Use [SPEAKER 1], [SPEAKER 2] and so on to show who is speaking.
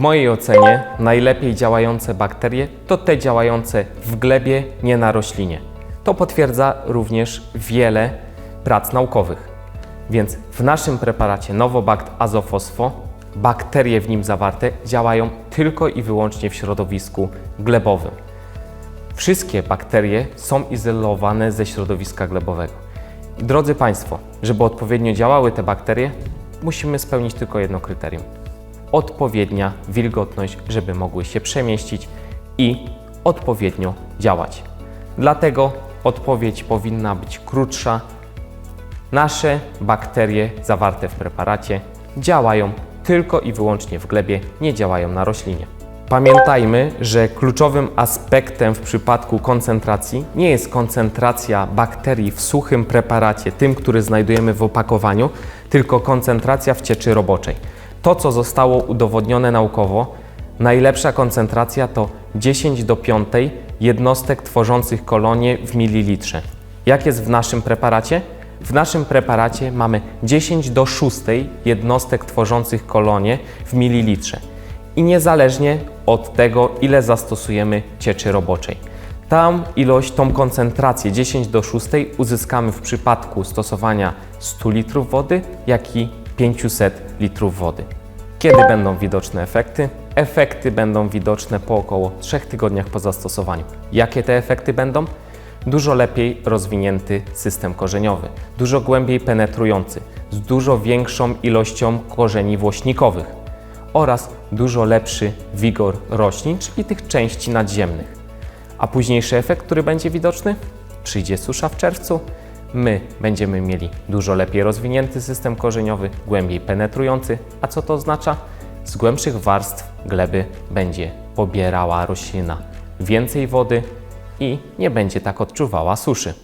[SPEAKER 1] mojej ocenie najlepiej działające bakterie to te działające w glebie, nie na roślinie. To potwierdza również wiele prac naukowych. Więc w naszym preparacie Novobakt Azofosfo bakterie w nim zawarte działają tylko i wyłącznie w środowisku glebowym. Wszystkie bakterie są izolowane ze środowiska glebowego. I drodzy Państwo, żeby odpowiednio działały te bakterie, musimy spełnić tylko jedno kryterium: odpowiednia wilgotność, żeby mogły się przemieścić i odpowiednio działać. Dlatego odpowiedź powinna być krótsza. Nasze bakterie zawarte w preparacie działają tylko i wyłącznie w glebie, nie działają na roślinie. Pamiętajmy, że kluczowym aspektem w przypadku koncentracji nie jest koncentracja bakterii w suchym preparacie, tym, który znajdujemy w opakowaniu, tylko koncentracja w cieczy roboczej. To, co zostało udowodnione naukowo, najlepsza koncentracja to 10 do 5 jednostek tworzących kolonie w mililitrze. Jak jest w naszym preparacie? W naszym preparacie mamy 10 do 6 jednostek tworzących kolonie w mililitrze i niezależnie od tego, ile zastosujemy cieczy roboczej. Tam ilość, tą koncentrację 10 do 6 uzyskamy w przypadku stosowania 100 litrów wody, jak i 500 litrów wody. Kiedy będą widoczne efekty? Efekty będą widoczne po około 3 tygodniach po zastosowaniu. Jakie te efekty będą? Dużo lepiej rozwinięty system korzeniowy, dużo głębiej penetrujący, z dużo większą ilością korzeni włośnikowych oraz dużo lepszy wigor roślin, czyli tych części nadziemnych. A późniejszy efekt, który będzie widoczny? Przyjdzie susza w czerwcu, my będziemy mieli dużo lepiej rozwinięty system korzeniowy, głębiej penetrujący. A co to oznacza? Z głębszych warstw gleby będzie pobierała roślina więcej wody i nie będzie tak odczuwała suszy.